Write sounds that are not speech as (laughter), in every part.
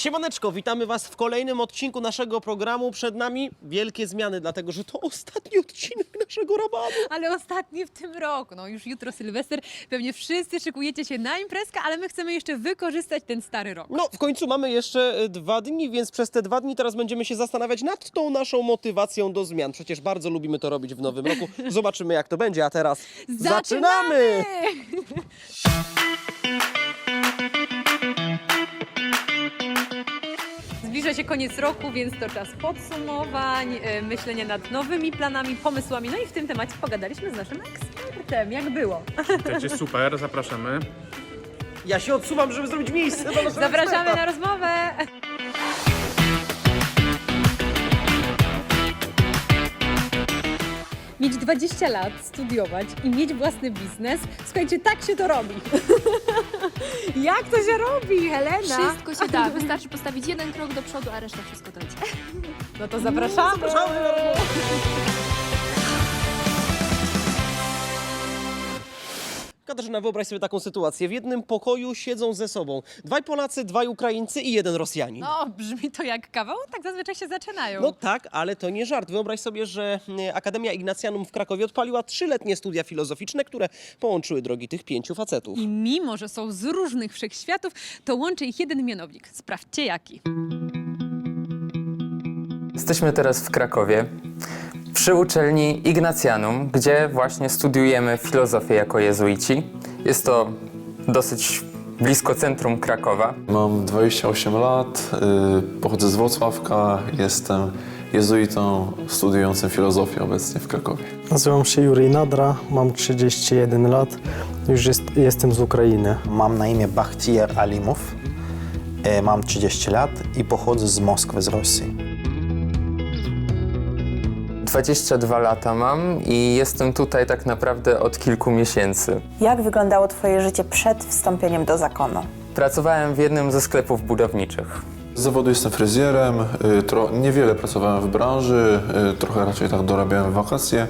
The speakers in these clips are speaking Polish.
Siemaneczko, witamy Was w kolejnym odcinku naszego programu. Przed nami wielkie zmiany, dlatego że to ostatni odcinek naszego rabanu. Ale ostatni w tym roku. No już jutro Sylwester. Pewnie wszyscy szykujecie się na imprezkę, ale my chcemy jeszcze wykorzystać ten stary rok. No, w końcu mamy jeszcze e, dwa dni, więc przez te dwa dni teraz będziemy się zastanawiać nad tą naszą motywacją do zmian. Przecież bardzo lubimy to robić w nowym roku. (laughs) Zobaczymy, jak to będzie, a teraz zaczynamy! (laughs) Zbliża się koniec roku, więc to czas podsumowań, e, myślenia nad nowymi planami, pomysłami. No i w tym temacie pogadaliśmy z naszym ekspertem. Jak było? Będzie super, zapraszamy. Ja się odsuwam, żeby zrobić miejsce dla naszego Zapraszamy eksperta. na rozmowę. Mieć 20 lat, studiować i mieć własny biznes, słuchajcie, tak się to robi. (laughs) Jak to się robi, Helena? Wszystko się da, (laughs) wystarczy postawić jeden krok do przodu, a reszta wszystko dojdzie. No to zapraszamy. Zapraszamy Katarzyna, wyobraź sobie taką sytuację. W jednym pokoju siedzą ze sobą dwaj Polacy, dwaj Ukraińcy i jeden Rosjanin. No, brzmi to jak kawał, tak zazwyczaj się zaczynają. No tak, ale to nie żart. Wyobraź sobie, że e, Akademia Ignacjanum w Krakowie odpaliła trzyletnie studia filozoficzne, które połączyły drogi tych pięciu facetów. I mimo, że są z różnych wszechświatów, to łączy ich jeden mianownik. Sprawdźcie jaki. Jesteśmy teraz w Krakowie, przy uczelni Ignacjanum, gdzie właśnie studiujemy filozofię jako jezuici. Jest to dosyć blisko centrum Krakowa. Mam 28 lat, y, pochodzę z Wrocławka, jestem jezuitą studiującym filozofię obecnie w Krakowie. Nazywam się Jurij Nadra, mam 31 lat, już jest, jestem z Ukrainy. Mam na imię Bachtier Alimow, e, mam 30 lat i pochodzę z Moskwy, z Rosji. 22 lata mam i jestem tutaj tak naprawdę od kilku miesięcy. Jak wyglądało Twoje życie przed wstąpieniem do zakonu? Pracowałem w jednym ze sklepów budowniczych. Z zawodu jestem fryzjerem, y, tro, niewiele pracowałem w branży, y, trochę raczej tak dorabiałem w wakacje.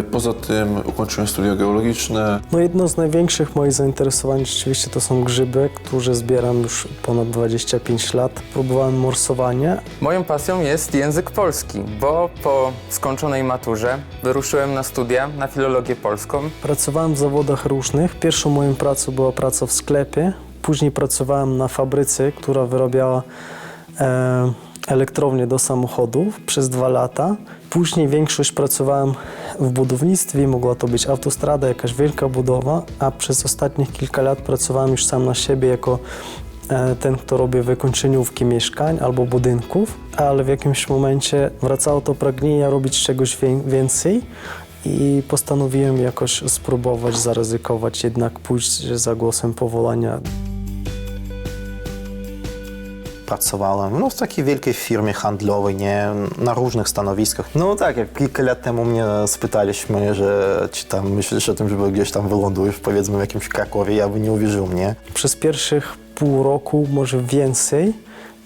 Y, Poza tym ukończyłem studia geologiczne, No jedno z największych moich zainteresowań rzeczywiście to są grzyby, które zbieram już ponad 25 lat. Próbowałem morsowanie, Moją pasją jest język polski, bo po skończonej maturze wyruszyłem na studia na filologię polską. pracowałem w zawodach różnych. Pierwszą moją pracą była praca w sklepie, później pracowałem na fabryce, która wyrabiała e, elektrownie do samochodów przez dwa lata. Później większość pracowałem w budownictwie, mogła to być autostrada, jakaś wielka budowa, a przez ostatnich kilka lat pracowałem już sam na siebie jako e, ten, kto robi wykończeniówki mieszkań albo budynków, ale w jakimś momencie wracało to pragnienie robić czegoś wię- więcej i postanowiłem jakoś spróbować, zaryzykować, jednak pójść za głosem powołania. Pracowałem no, w takiej wielkiej firmie handlowej, nie, na różnych stanowiskach. No tak, jak kilka lat temu mnie spytaliśmy, że czy tam myślisz o tym, żeby gdzieś tam wylądujesz, powiedzmy w jakimś Krakowie, ja by nie uwierzył mnie. Przez pierwszych pół roku, może więcej,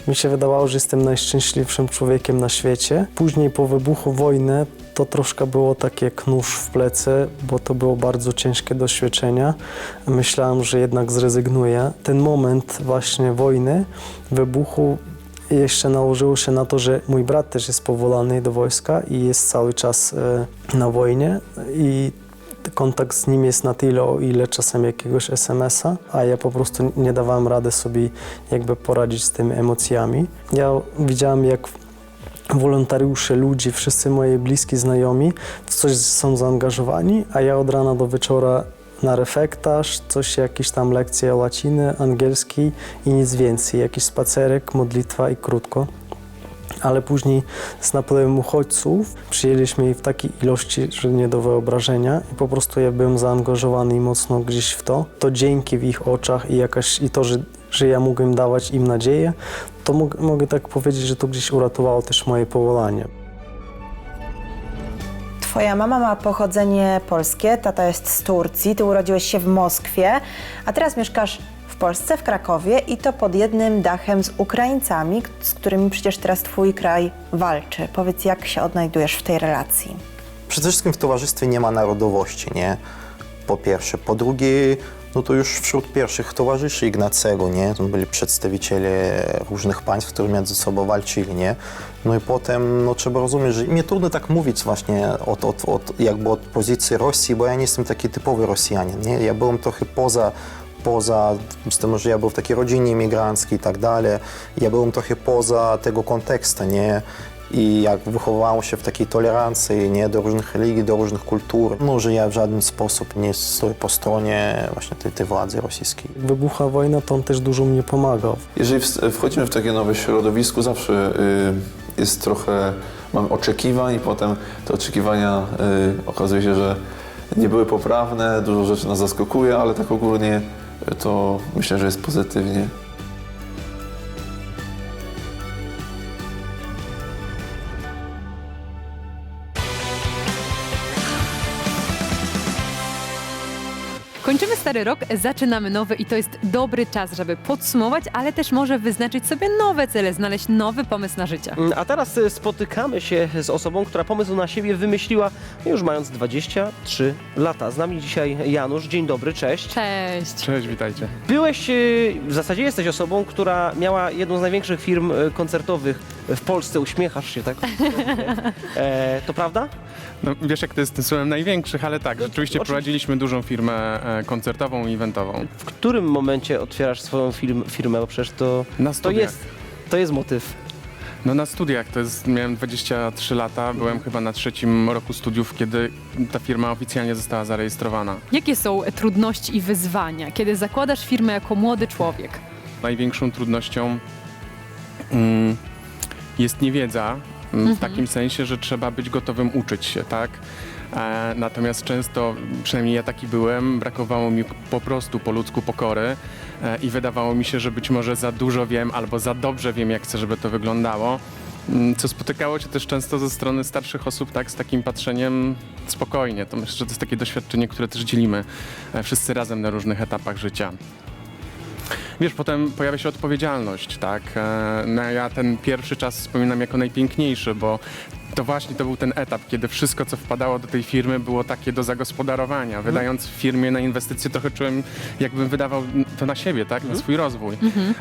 mi się wydawało, że jestem najszczęśliwszym człowiekiem na świecie. Później po wybuchu wojny to troszkę było takie nóż w plecy, bo to było bardzo ciężkie doświadczenia. Myślałem, że jednak zrezygnuję. Ten moment właśnie wojny, wybuchu jeszcze nałożyło się na to, że mój brat też jest powołany do wojska i jest cały czas e, na wojnie i kontakt z nim jest na tyle, o ile czasem jakiegoś SMS-a, a ja po prostu nie dawałem rady sobie jakby poradzić z tymi emocjami. Ja widziałem, jak wolontariusze, ludzie, wszyscy moi bliscy znajomi w coś są zaangażowani, a ja od rana do wieczora na refektarz, coś, jakieś tam lekcje łaciny, angielski i nic więcej. Jakiś spacerek, modlitwa i krótko ale później z napływem uchodźców przyjęliśmy ich w takiej ilości, że nie do wyobrażenia i po prostu ja byłem zaangażowany mocno gdzieś w to. To dzięki w ich oczach i jakaś i to, że, że ja mogłem dawać im nadzieję, to mog, mogę tak powiedzieć, że to gdzieś uratowało też moje powołanie. Twoja mama ma pochodzenie polskie, tata jest z Turcji, ty urodziłeś się w Moskwie, a teraz mieszkasz Polsce, w Krakowie i to pod jednym dachem z Ukraińcami, z którymi przecież teraz twój kraj walczy. Powiedz, jak się odnajdujesz w tej relacji? Przede wszystkim w towarzystwie nie ma narodowości, nie? po pierwsze. Po drugie, no to już wśród pierwszych towarzyszy Ignacego, nie? To byli przedstawiciele różnych państw, które między sobą walczyli, nie? No i potem, no trzeba rozumieć, że mnie trudno tak mówić właśnie od, od, od, jakby od pozycji Rosji, bo ja nie jestem taki typowy Rosjanin, nie? Ja byłem trochę poza poza, z tym, że ja był w takiej rodzinie imigranckiej i tak dalej, ja byłem trochę poza tego kontekstu, nie? I jak wychowałem się w takiej tolerancji, nie? Do różnych religii, do różnych kultur, no, że ja w żaden sposób nie stoję po stronie właśnie tej, tej władzy rosyjskiej. Jak wybuchła wojna, to on też dużo mnie pomagał. Jeżeli wchodzimy w takie nowe środowisko, zawsze y, jest trochę, mamy oczekiwań i potem te oczekiwania y, okazuje się, że nie były poprawne, dużo rzeczy nas zaskakuje, ale tak ogólnie to myślę, że jest pozytywnie. Stary rok, zaczynamy nowy i to jest dobry czas, żeby podsumować, ale też może wyznaczyć sobie nowe cele, znaleźć nowy pomysł na życie. Mm, A teraz y, spotykamy się z osobą, która pomysł na siebie wymyśliła już mając 23 lata. Z nami dzisiaj Janusz. Dzień dobry, cześć. Cześć! Cześć, witajcie. Byłeś, y, w zasadzie jesteś osobą, która miała jedną z największych firm y, koncertowych w Polsce. Uśmiechasz się tak. (laughs) e, to prawda? No, wiesz, jak to jest tym słowem największych, ale tak, rzeczywiście oczywiście. prowadziliśmy dużą firmę e, koncertową i eventową. W którym momencie otwierasz swoją firm, firmę? Bo przecież to, Na to, studiach. jest, to jest motyw. No na studiach, to jest, miałem 23 lata, byłem chyba na trzecim roku studiów, kiedy ta firma oficjalnie została zarejestrowana. Jakie są trudności i wyzwania, kiedy zakładasz firmę jako młody człowiek? Największą trudnością mm, jest niewiedza, w takim sensie, że trzeba być gotowym uczyć się, tak? E, natomiast często, przynajmniej ja taki byłem, brakowało mi po prostu po ludzku pokory e, i wydawało mi się, że być może za dużo wiem albo za dobrze wiem, jak chcę, żeby to wyglądało. Mm, Co spotykało się też często ze strony starszych osób, tak, z takim patrzeniem spokojnie. To myślę, że to jest takie doświadczenie, które też dzielimy e, wszyscy razem na różnych etapach życia. Wiesz, potem pojawia się odpowiedzialność, tak? E, No ja ten pierwszy czas wspominam jako najpiękniejszy, bo to właśnie to był ten etap, kiedy wszystko, co wpadało do tej firmy, było takie do zagospodarowania. Wydając w firmie na inwestycje, trochę czułem, jakbym wydawał to na siebie, tak? Na swój rozwój.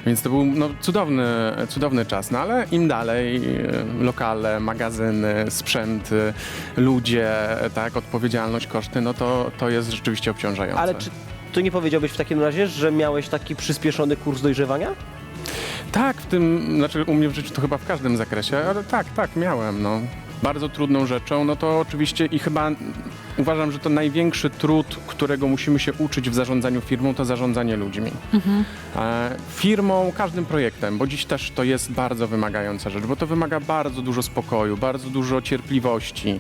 Więc to był no, cudowny, cudowny czas. No ale im dalej, e, lokale, magazyny, sprzęt, e, ludzie, tak? Odpowiedzialność, koszty, no to, to jest rzeczywiście obciążające. Ale czy tu nie powiedziałbyś w takim razie, że miałeś taki przyspieszony kurs dojrzewania? Tak, w tym, znaczy u mnie w życiu to chyba w każdym zakresie, ale tak, tak, miałem, no. Bardzo trudną rzeczą, no to oczywiście i chyba uważam, że to największy trud, którego musimy się uczyć w zarządzaniu firmą, to zarządzanie ludźmi. E, firmą, każdym projektem, bo dziś też to jest bardzo wymagająca rzecz, bo to wymaga bardzo dużo spokoju, bardzo dużo cierpliwości,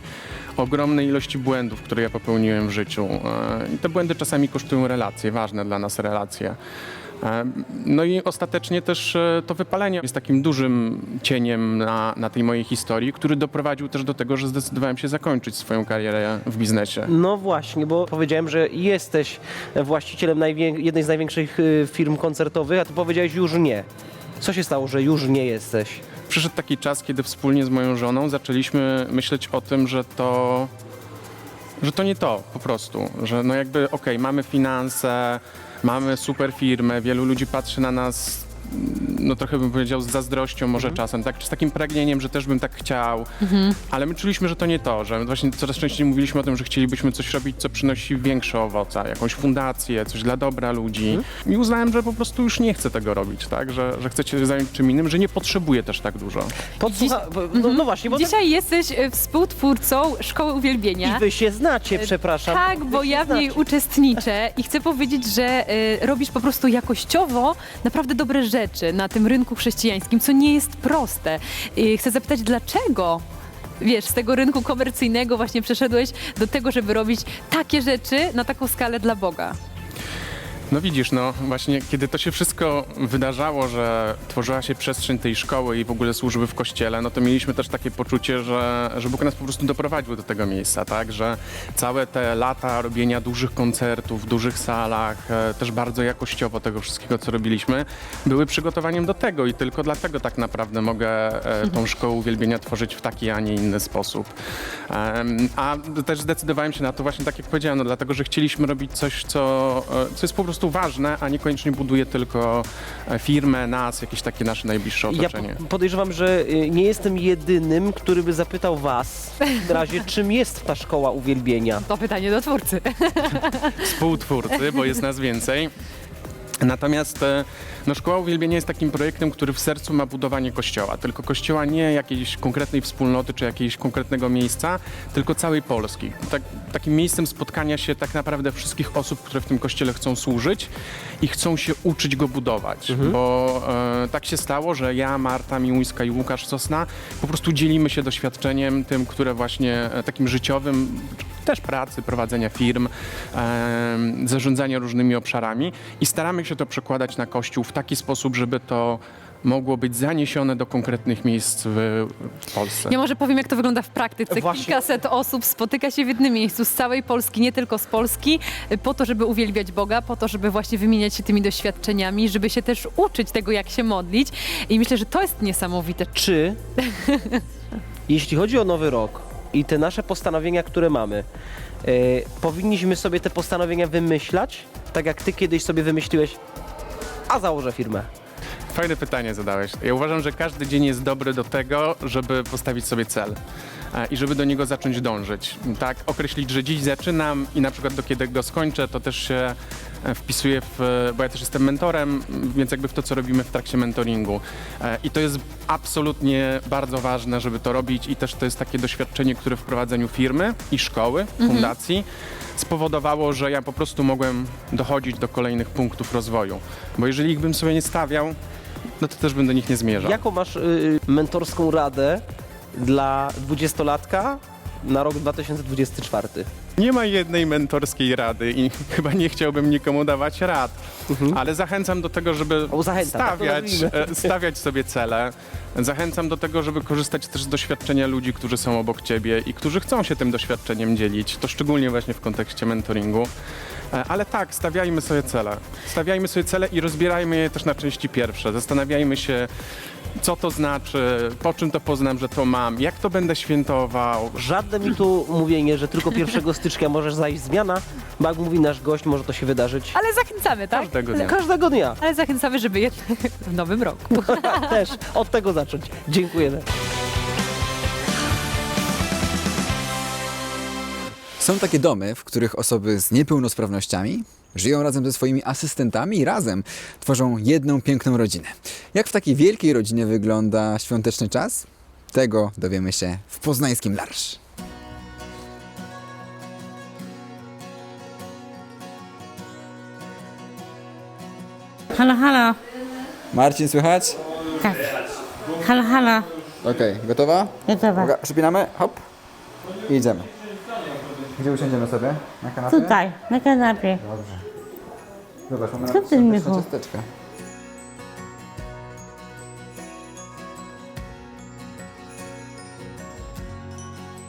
ogromnej ilości błędów, które ja popełniłem w życiu. E, I te błędy czasami kosztują relacje, ważne dla nas relacje. E, No i ostatecznie też e, to wypalenie jest takim dużym cieniem na, na tej mojej historii, który doprowadził też do tego, że zdecydowałem się zakończyć swoją karierę w biznesie. No właśnie, bo powiedziałem, że jesteś właścicielem jednej z największych y, firm koncertowych, a ty powiedziałeś już nie. Co się stało, że już nie jesteś? Przyszedł taki czas, kiedy wspólnie z moją żoną zaczęliśmy myśleć o tym, że to, że to nie to po prostu, że no jakby okej, mamy finanse, mamy super firmę, wielu ludzi patrzy na nas no trochę bym powiedział z zazdrością może czasem, tak, czy z takim pragnieniem, że też bym tak chciał, ale my czuliśmy, że to nie to, że właśnie coraz częściej mówiliśmy o tym, że chcielibyśmy coś robić, co przynosi większe owoce, jakąś fundację, coś dla dobra ludzi i uznałem, że po prostu już nie chcę tego robić, tak, że, że chcę się zająć czym innym, że nie potrzebuję też tak dużo. Podsłucha... no, no właśnie, bo Dzisiaj jesteś e, współtwórcą Szkoły Uwielbienia. i wy się znacie, przepraszam. Tak, Wy bo się ja w niej znacie. uczestniczę i chcę powiedzieć, że y, robisz po prostu jakościowo naprawdę dobre rzeczy na tym rynku chrześcijańskim, co nie jest proste. Y, chcę zapytać, dlaczego? Wiesz, z tego rynku komercyjnego właśnie przeszedłeś do tego, żeby robić takie rzeczy na taką skalę dla Boga. No widzisz, no właśnie kiedy to się wszystko wydarzało, że tworzyła się przestrzeń tej szkoły i w ogóle służby w kościele, no to mieliśmy też takie poczucie, że, że Bóg nas po prostu doprowadził do tego miejsca, tak? Że całe te lata robienia dużych koncertów, w dużych salach, e, też bardzo jakościowo tego wszystkiego, co robiliśmy, były przygotowaniem do tego i tylko dlatego tak naprawdę mogę e, tą szkołę uwielbienia tworzyć w taki, a nie inny sposób. A też zdecydowałem się na to właśnie tak jak powiedziałem, no dlatego, że chcieliśmy robić coś, co, e, co jest po prostu ważne, a niekoniecznie buduje tylko e, firmę, nas, jakieś takie nasze najbliższe Ja otoczenie. po- podejrzewam, że y, nie jestem jedynym, który by zapytał was w razie, (laughs) czym jest ta szkoła uwielbienia. To pytanie do twórcy. (laughs) współtwórcy, bo jest nas więcej. Natomiast e, no, Szkoła Uwielbienia jest takim projektem, który w sercu ma budowanie kościoła. Tylko kościoła nie jakiejś konkretnej wspólnoty czy jakiegoś konkretnego miejsca, tylko całej Polski. Tak, takim miejscem spotkania się tak naprawdę wszystkich osób, które w tym kościele chcą służyć i chcą się uczyć go budować. Bo e, tak się stało, że ja, Marta Miłuńska i Łukasz Sosna po prostu dzielimy się doświadczeniem tym, które właśnie e, takim życiowym, też pracy, prowadzenia firm, em, zarządzania różnymi obszarami i staramy się to przekładać na Kościół w taki sposób, żeby to mogło być zaniesione do konkretnych miejsc w, w Polsce. Ja może powiem, jak to wygląda w praktyce. Właśnie. Kilkaset osób spotyka się w jednym miejscu z całej Polski, nie tylko z Polski, po to, żeby uwielbiać Boga, po to, żeby właśnie wymieniać się tymi doświadczeniami, żeby się też uczyć tego, jak się modlić. I myślę, że to jest niesamowite. Czy, (laughs) jeśli chodzi o nowy rok i te nasze postanowienia, które mamy, y, powinniśmy sobie te postanowienia wymyślać, tak jak ty kiedyś sobie wymyśliłeś, a założę firmę. Fajne pytanie zadałeś. Ja uważam, że każdy dzień jest dobry do tego, żeby postawić sobie cel i żeby do niego zacząć dążyć. Tak, określić, że dziś zaczynam i na przykład do kiedy go skończę, to też się e, wpisuje w, bo ja też jestem mentorem, więc jakby w to, co robimy w trakcie mentoringu. E, I to jest absolutnie bardzo ważne, żeby to robić i też to jest takie doświadczenie, które w prowadzeniu firmy i szkoły, fundacji spowodowało, że ja po prostu mogłem dochodzić do kolejnych punktów rozwoju. Bo jeżeli ich bym sobie nie stawiał, no to też bym do nich nie zmierzał. Jaką masz y, mentorską radę dla dwudziestolatka na rok 2024? Nie ma jednej mentorskiej rady i (laughs) chyba nie chciałbym nikomu dawać rad, ale zachęcam do tego, żeby Mhm. O, zachęcam, tak to stawiać, nazwijmy. e, stawiać sobie cele. Zachęcam do tego, żeby korzystać też z doświadczenia ludzi, którzy są obok ciebie i którzy chcą się tym doświadczeniem dzielić. To szczególnie właśnie w kontekście mentoringu. E, Ale tak, stawiajmy sobie cele. Stawiajmy sobie cele i rozbierajmy je też na części pierwsze. Zastanawiajmy się, co to znaczy, po czym to poznam, że to mam, jak to będę świętował, Żadne mi tu mówienie, że tylko 1 stycznia możesz zajść zmiana, bo jak mówi nasz gość, może to się wydarzyć Ale zachęcamy, tak? każdego dnia. każdego dnia. Ale zachęcamy, żeby jednak (laughs) w nowym roku. (laughs) Też od tego zacząć. Dziękujemy. Są takie domy, w których osoby z niepełnosprawnościami żyją razem ze swoimi asystentami i razem tworzą jedną piękną rodzinę. Jak w takiej wielkiej rodzinie wygląda świąteczny czas? Tego dowiemy się w poznańskim Larsz. Halo, halo. Marcin, słychać? Tak. Halo, halo. Okej, gotowa? Gotowa. Uwaga, przypinamy, hop i idziemy. Gdzie usiądziemy sobie? Na kanapie? Tutaj, na kanapie. Dobrze. Zobacz, mamy Skąd Michu? ciasteczka.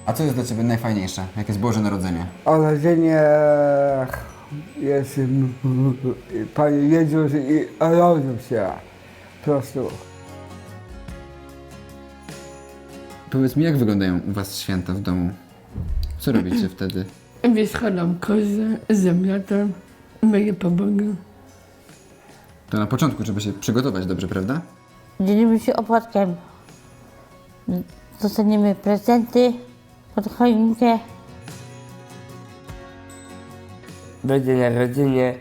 A co jest dla Ciebie najfajniejsze? Jak jest Boże Narodzenie? Narodzenie jest mm, Pan Jezus i rodził się po prostu. Powiedz mi, jak wyglądają u Was święta w domu? Co robicie wtedy? Wyschadam kozę, zamiatam, myję pomogę. To na początku trzeba się przygotować dobrze, prawda? Dzielimy się opłatkiem. Dostaniemy prezenty pod choinkę. Będę narodzenie,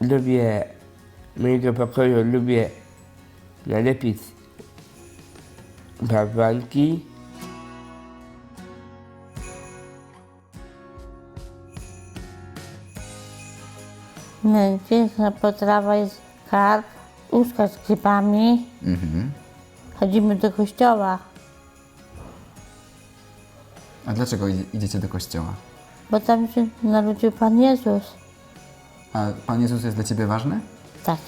lubię mojego pokoju, lubię nalepić bałwanki. Piękna potrawa jest karp, łóżka z grzybami. Mhm. Chodzimy do kościoła, A dlaczego idzie- idziecie do kościoła? bo tam się narodził Pan Jezus. A Pan Jezus jest dla Ciebie ważny? Tak.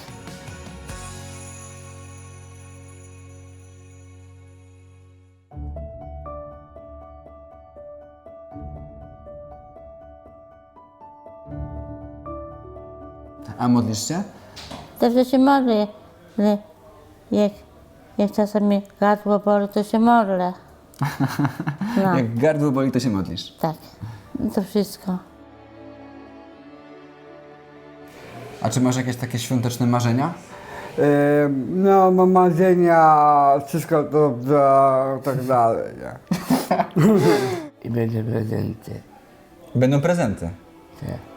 A modlisz się? Zawsze się modlę, ale jak, jak czasami gardło boli, to się modlę. (laughs) No, Jak gardło boli, to się modlisz. tak. To wszystko. A czy masz jakieś takie świąteczne marzenia? No, mam marzenia, wszystko dobrze, tak (laughs) dalej, nie? (laughs) I będzie prezenty. Będą prezenty. Tak.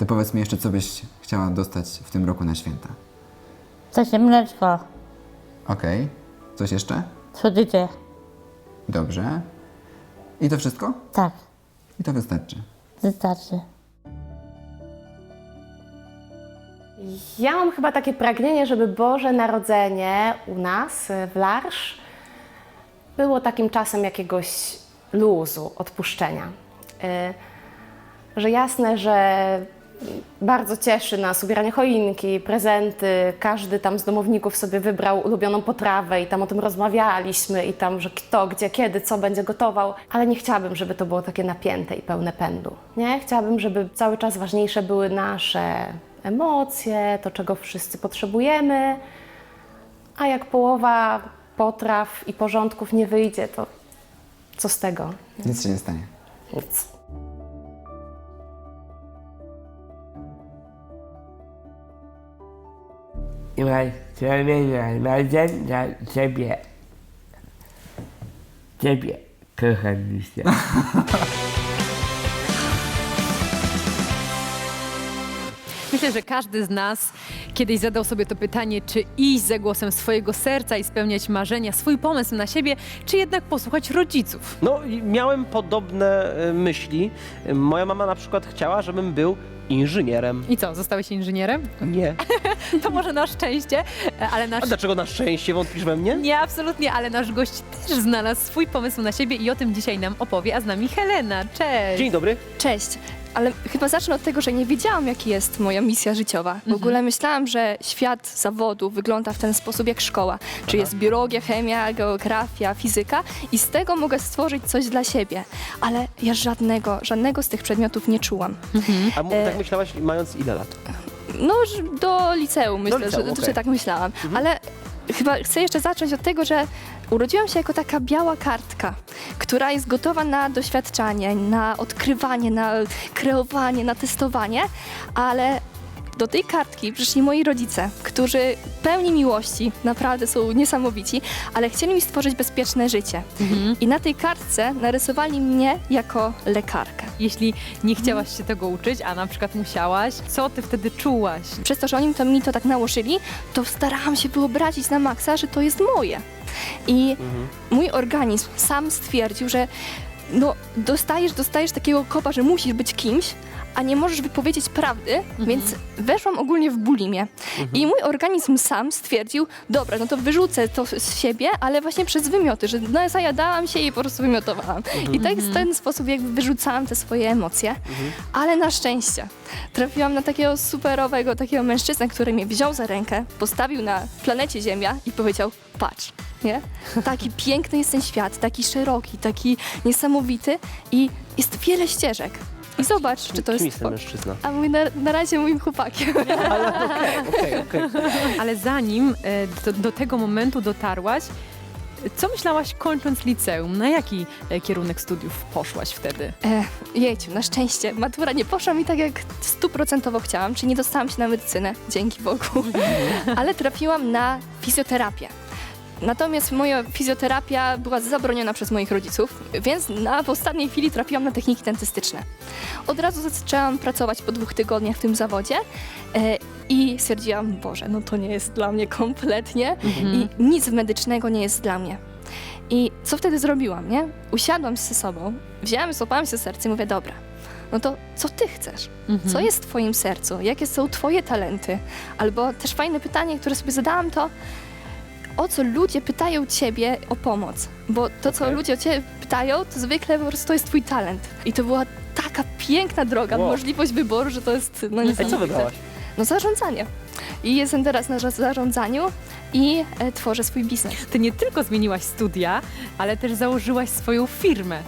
To powiedz mi jeszcze, co byś chciała dostać w tym roku na święta. Się mleczko, Okej. Coś jeszcze? słodycze. Dobrze. I to wszystko? Tak, I to wystarczy. wystarczy. Ja mam chyba takie pragnienie, żeby Boże Narodzenie u nas y, w Larsz było takim czasem jakiegoś luzu, odpuszczenia. Y, Że jasne, że bardzo cieszy nas ubieranie choinki, prezenty, każdy tam z domowników sobie wybrał ulubioną potrawę i tam o tym rozmawialiśmy i tam, że kto, gdzie, kiedy, co będzie gotował, ale nie chciałabym, żeby to było takie napięte i pełne pędu. Nie? Chciałabym, żeby cały czas ważniejsze były nasze emocje, to czego wszyscy potrzebujemy, a jak połowa potraw i porządków nie wyjdzie, to co z tego? Nic się nie stanie. Nic. I masz spełnienia marzeń dla Ciebie. Ciebie, kocham się. (laughs) Myślę, że każdy z nas kiedyś zadał sobie to pytanie, czy iść za głosem swojego serca i spełniać marzenia, swój pomysł na siebie, czy jednak posłuchać rodziców. No, i miałem podobne e, myśli. Moja mama na przykład chciała, żebym był inżynierem. I co, zostałeś inżynierem? Nie. (laughs) To może na szczęście, ale nasz... A dlaczego na szczęście wątpisz we mnie? Nie, absolutnie, ale nasz gość też znalazł swój pomysł na siebie i o tym dzisiaj nam opowie, a z nami Helena. Cześć! Dzień dobry. Cześć. Ale chyba zacznę od tego, że nie wiedziałam, jaki jest moja misja życiowa. W ogóle myślałam, że świat zawodu wygląda w ten sposób jak szkoła. Czy jest biologia, chemia, geografia, fizyka i z tego mogę stworzyć coś dla siebie. Ale ja żadnego, żadnego z tych przedmiotów nie czułam. A mu, E, tak myślałaś mając ile lat? No, że do liceum myślę, liceum, że, okej. że tak myślałam. Ale chyba chcę jeszcze zacząć od tego, że urodziłam się jako taka biała kartka, która jest gotowa na doświadczanie, na odkrywanie, na kreowanie, na testowanie, ale do tej kartki przyszli moi rodzice, którzy pełni miłości, naprawdę są niesamowici, ale chcieli mi stworzyć bezpieczne życie. I na tej kartce narysowali mnie jako lekarkę. Jeśli nie chciałaś się tego uczyć, a na przykład musiałaś, co ty wtedy czułaś? Przez to, że oni to, mi to tak nałożyli, to starałam się wyobrazić na maksa, że to jest moje. I mój organizm sam stwierdził, że no, dostajesz, dostajesz takiego kopa, że musisz być kimś, a nie możesz wypowiedzieć prawdy, więc weszłam ogólnie w bulimię. I mój organizm sam stwierdził, dobra, no to wyrzucę to z siebie, ale właśnie przez wymioty, że no, zajadałam się i po prostu wymiotowałam. I tak w ten sposób jakby wyrzucałam te swoje emocje, ale na szczęście trafiłam na takiego superowego, takiego mężczyznę, który mnie wziął za rękę, postawił na planecie Ziemia i powiedział, patrz, nie? Taki piękny jest ten świat, taki szeroki, taki niesamowity i jest wiele ścieżek. I zobacz, czy to Kim jest... jest ten mężczyzna? A mój na, na razie moim chłopakiem. (laughs) Okej, okej. Ale zanim e, do, do tego momentu dotarłaś, co myślałaś kończąc liceum? Na jaki e, kierunek studiów poszłaś wtedy? E, jejciu, na szczęście matura nie poszła mi tak, jak stuprocentowo chciałam, czyli nie dostałam się na medycynę, dzięki Bogu, (laughs) ale trafiłam na fizjoterapię. Natomiast moja fizjoterapia była zabroniona przez moich rodziców, więc na w ostatniej chwili trafiłam na techniki dentystyczne. Od razu zaczęłam pracować po dwóch tygodniach w tym zawodzie e, i stwierdziłam, Boże, no to nie jest dla mnie kompletnie i nic medycznego nie jest dla mnie. I co wtedy zrobiłam, nie? Usiadłam ze sobą, wzięłam, złapałam się serce i mówię, dobra, no to co ty chcesz? Co jest w twoim sercu? Jakie są twoje talenty? Albo też fajne pytanie, które sobie zadałam to, o co ludzie pytają ciebie o pomoc? Bo to, co Okej. ludzie o ciebie pytają, to zwykle po prostu to jest twój talent. I to była taka piękna droga, Wow. możliwość wyboru, że to jest no, A co wybrałaś? No zarządzanie. I jestem teraz na za- zarządzaniu i e, tworzę swój biznes. Ty nie tylko zmieniłaś studia, ale też założyłaś swoją firmę.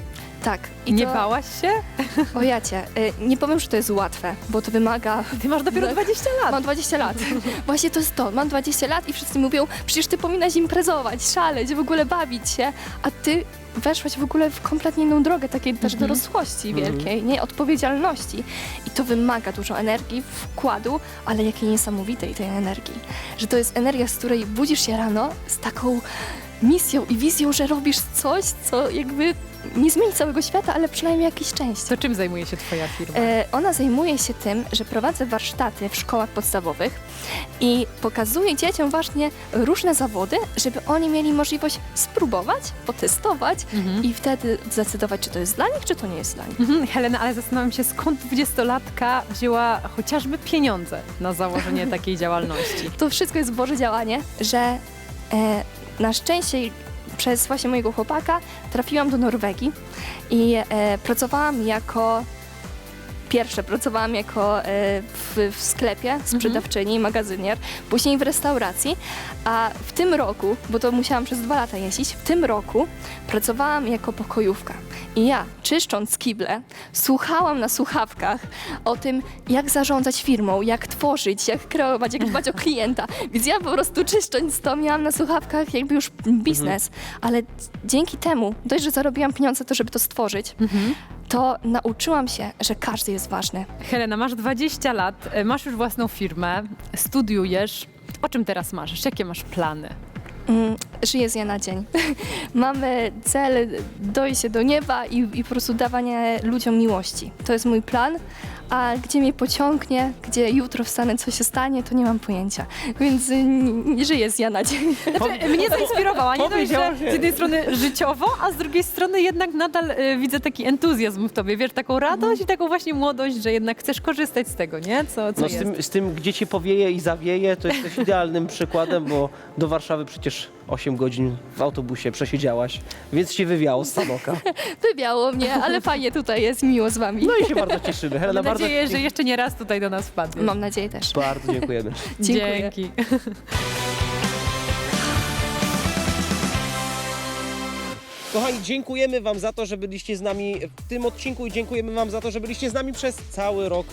Tak. I nie to, bałaś się? O jacie, e, nie powiem, że to jest łatwe, bo to wymaga... Ty masz dopiero Tak. 20 lat. Mam 20 lat. (laughs) Właśnie to jest to. Mam 20 lat i wszyscy mówią, przecież ty powinnaś imprezować, szaleć, w ogóle bawić się, a ty weszłaś w ogóle w kompletnie inną drogę, takiej też dorosłości wielkiej, nie? Odpowiedzialności. I to wymaga dużo energii, wkładu, ale jakiej niesamowitej tej energii. Że to jest energia, z której budzisz się rano z taką misją i wizją, że robisz coś, co jakby nie zmieni całego świata, ale przynajmniej jakieś części. To czym zajmuje się twoja firma? E, Ona zajmuje się tym, że prowadzę warsztaty w szkołach podstawowych i pokazuje dzieciom właśnie różne zawody, żeby oni mieli możliwość spróbować, potestować i wtedy zdecydować, czy to jest dla nich, czy to nie jest dla nich. Mhm, Helena, ale zastanawiam się, skąd dwudziestolatka wzięła chociażby pieniądze na założenie (laughs) takiej działalności? To wszystko jest Boże działanie, że e, na szczęście przez właśnie mojego chłopaka trafiłam do Norwegii i e, pracowałam jako pierwsze pracowałam jako e, w, w sklepie sprzedawczyni, magazynier, później w restauracji, a w tym roku, bo to musiałam przez dwa lata jeździć, w tym roku pracowałam jako pokojówka. I ja, czyszcząc kible, słuchałam na słuchawkach o tym, jak zarządzać firmą, jak tworzyć, jak kreować, jak dbać o klienta. (laughs) Więc ja po prostu czyszcząc to miałam na słuchawkach jakby już biznes. Ale dzięki temu, dość, że zarobiłam pieniądze to, żeby to stworzyć, to nauczyłam się, że każdy jest ważny. Helena, masz 20 lat, e, masz już własną firmę, studiujesz. O czym teraz marzysz? Jakie masz plany? Mm, żyję z dnia na dzień. (laughs) Mamy cel dojście do nieba i, i po prostu dawanie ludziom miłości. To jest mój plan, a gdzie mnie pociągnie, gdzie jutro wstanę, co się stanie, to nie mam pojęcia. Więc y, n- żyję z dnia na dzień. (laughs) Znaczy, mnie zainspirowała, nie dość, Powiedziała że się. z jednej strony życiowo, a z drugiej strony jednak nadal e, widzę taki entuzjazm w tobie, wiesz, taką radość i taką właśnie młodość, że jednak chcesz korzystać z tego, nie? Co, co No z jest. tym, z tym, gdzie ci powieje i zawieje, to jesteś (laughs) idealnym przykładem, bo do Warszawy przecież 8 godzin w autobusie przesiedziałaś, więc ci wywiało z Sanoka. (laughs) Wybiało mnie, ale fajnie tutaj jest, miło z wami. No i się bardzo cieszymy. Helena, Mam bardzo, nadzieję, że jeszcze nie raz tutaj do nas wpadniesz. Mam nadzieję też. bardzo dziękujemy. (laughs) Dziękuję. Dzięki. Kochani, dziękujemy Wam za to, że byliście z nami w tym odcinku i dziękujemy Wam za to, że byliście z nami przez cały rok.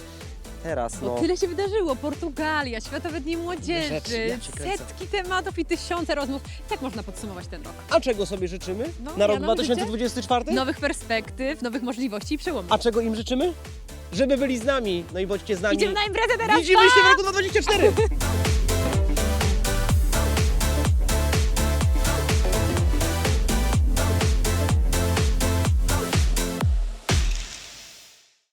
Teraz, no. Tyle się wydarzyło. Portugalia, Światowe Dni Rzeczy, Młodzieży, ja cię kręcę. setki tematów i tysiące rozmów. Jak można podsumować ten rok? A czego sobie życzymy No, na rok mianowicie? 2024? Nowych perspektyw, nowych możliwości i przełomów. A czego im życzymy? Żeby byli z nami. No i bądźcie z nami. Idziemy na imprezę teraz! Widzimy się w roku 2024! (laughs)